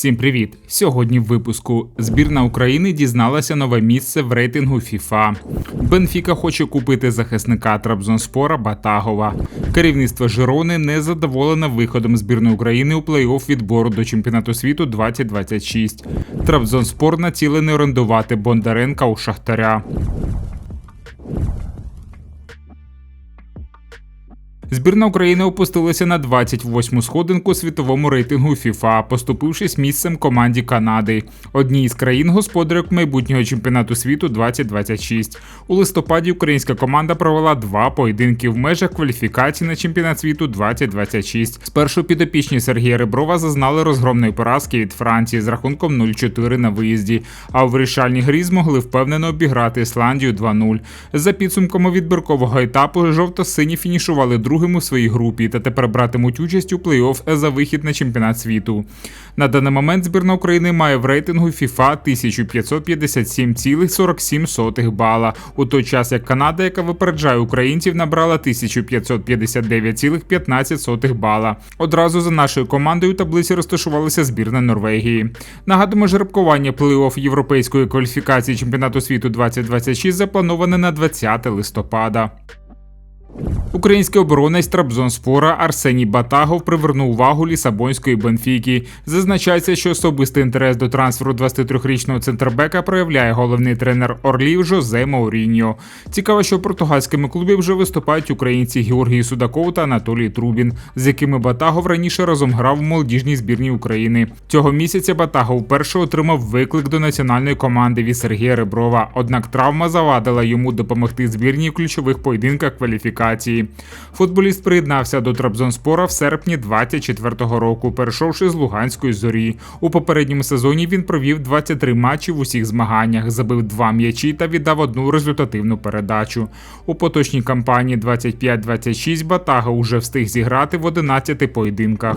Всім привіт! Сьогодні в випуску збірна України дізналася нове місце в рейтингу FIFA. Бенфіка хоче купити захисника Трабзонспора Батагова. Керівництво Жирони не задоволене виходом збірної України у плей-офф відбору до чемпіонату світу 2026. Трабзонспор націлений орендувати Бондаренка у Шахтаря. Збірна України опустилася на 28-му сходинку світовому рейтингу FIFA, поступившись місцем команді Канади, одній із країн господарок майбутнього чемпіонату світу 2026. У листопаді українська команда провела два поєдинки в межах кваліфікації на чемпіонат світу 2026. Спершу підопічні Сергія Реброва зазнали розгромної поразки від Франції з рахунком 0-4 на виїзді. А у вирішальній грі змогли впевнено обіграти Ісландію 2-0. За підсумками відбіркового етапу жовто-сині фінішували другим другим у своїй групі та тепер братимуть участь у плей-офф за вихід на чемпіонат світу. На даний момент збірна України має в рейтингу FIFA 1557,47 бала, у той час як Канада, яка випереджає українців, набрала 1559,15 бала. Одразу за нашою командою у таблиці розташувалася збірна Норвегії. Нагадуємо, жеребкування плей-офф європейської кваліфікації чемпіонату світу 2026 заплановане на 20 листопада. Український оборонець Трабзонспора Арсеній Батагов привернув увагу Лісабонської Бенфіки. Зазначається, що особистий інтерес до трансферу 23-річного центрбека проявляє головний тренер Орлів Жозе Мауріньо. Цікаво, що в португальському клубі вже виступають українці Георгій Судаков та Анатолій Трубін, з якими Батагов раніше разом грав в молодіжній збірні України. Цього місяця Батагов вперше отримав виклик до національної команди від Сергія Реброва. Однак травма завадила йому допомогти збірній в ключових поєдинках кваліфікації. Футболіст приєднався до Трабзонспора в серпні 24-го року, перейшовши з Луганської зорі. У попередньому сезоні він провів 23 матчі в усіх змаганнях, забив два м'ячі та віддав одну результативну передачу. У поточній кампанії 25-26 Батага уже встиг зіграти в 11 поєдинках.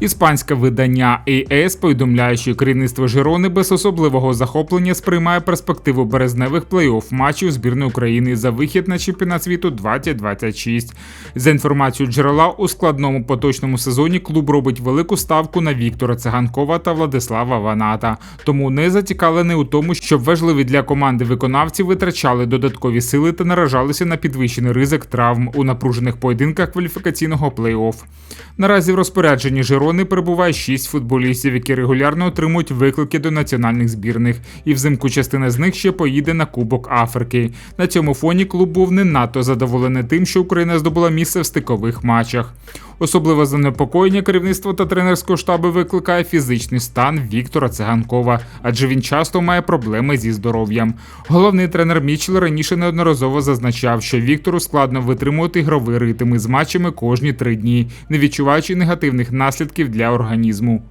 Іспанське видання AS повідомляє, що керівництво Жирони без особливого захоплення сприймає перспективу березневих плей-офф матчів збірної України за вихід на чемпіонат світу 2026. За інформацією джерела у складному поточному сезоні клуб робить велику ставку на Віктора Циганкова та Владислава Ваната, тому не зацікавлений у тому, щоб важливі для команди виконавці витрачали додаткові сили та наражалися на підвищений ризик травм у напружених поєдинках кваліфікаційного плей-офф. Наразі в розпорядженні Жирони оборони перебуває шість футболістів, які регулярно отримують виклики до національних збірних, і взимку частина з них ще поїде на Кубок Африки. На цьому фоні клуб був не надто задоволений тим, що Україна здобула місце в стикових матчах. Особливе занепокоєння керівництва та тренерського штабу викликає фізичний стан Віктора Циганкова, адже він часто має проблеми зі здоров'ям. Головний тренер Мічел раніше неодноразово зазначав, що Віктору складно витримувати ігровий ритм із матчами кожні три дні, не відчуваючи негативних наслідків для організму.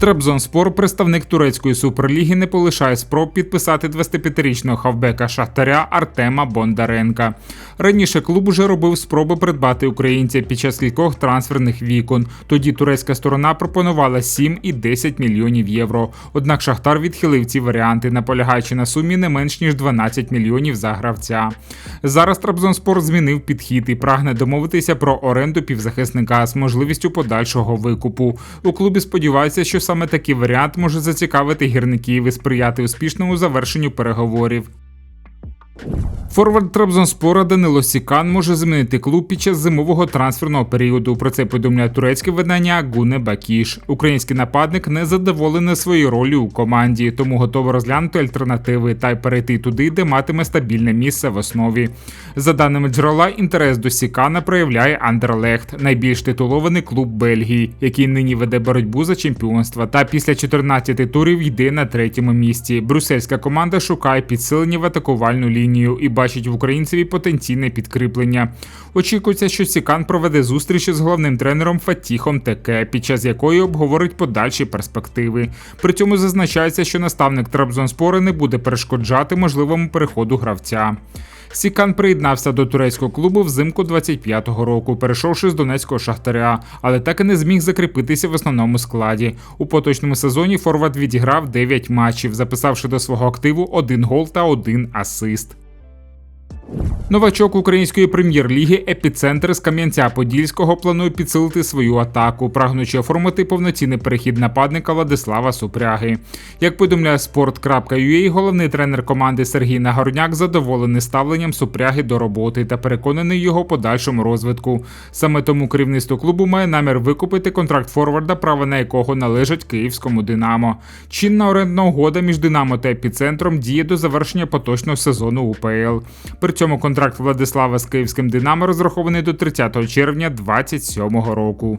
Трабзонспор, представник турецької суперліги, не полишає спроб підписати 25-річного хавбека Шахтаря Артема Бондаренка. Раніше клуб уже робив спроби придбати українця під час кількох трансферних вікон. Тоді турецька сторона пропонувала 7 і 10 мільйонів євро. Однак Шахтар відхилив ці варіанти, наполягаючи на сумі не менш ніж 12 мільйонів за гравця. Зараз Трабзонспор змінив підхід і прагне домовитися про оренду півзахисника з можливістю подальшого викупу. У клубі сподіваються, що саме такий варіант може зацікавити гірників і сприяти успішному завершенню переговорів. Форвард Трабзонспора Данило Сікан може змінити клуб під час зимового трансферного періоду. Про це повідомляє турецьке видання Гуне Бакіш. Український нападник не задоволений своєю ролью у команді, тому готовий розглянути альтернативи та й перейти туди, де матиме стабільне місце в основі. За даними джерела, інтерес до Сікана проявляє Андерлехт, найбільш титулований клуб Бельгії, який нині веде боротьбу за чемпіонство. Та після 14 турів йде на третьому місці. Брюссельська команда шукає підсилення в атакувальну лінію і бачить в українцеві потенційне підкріплення. Очікується, що Сікан проведе зустріч з головним тренером Фатіхом Теке, під час якої обговорить подальші перспективи. При цьому зазначається, що наставник Трабзонспори не буде перешкоджати можливому переходу гравця. Сікан приєднався до турецького клубу взимку 25-го року, перейшовши з донецького шахтаря, але так і не зміг закріпитися в основному складі. У поточному сезоні Форвард відіграв 9 матчів, записавши до свого активу один гол та один асист. Новачок української прем'єр-ліги Епіцентр з Кам'янця-Подільського планує підсилити свою атаку, прагнучи оформити повноцінний перехід нападника Владислава Супряги. Як повідомляє sport.ua, головний тренер команди Сергій Нагорняк задоволений ставленням Супряги до роботи та переконаний його подальшому розвитку. Саме тому керівництво клубу має намір викупити контракт форварда, право на якого належать київському Динамо. Чинна орендна угода між Динамо та епіцентром діє до завершення поточного сезону УПЛ. При цьому контракт Владислава з київським Динамо розрахований до 30 червня 2027 року.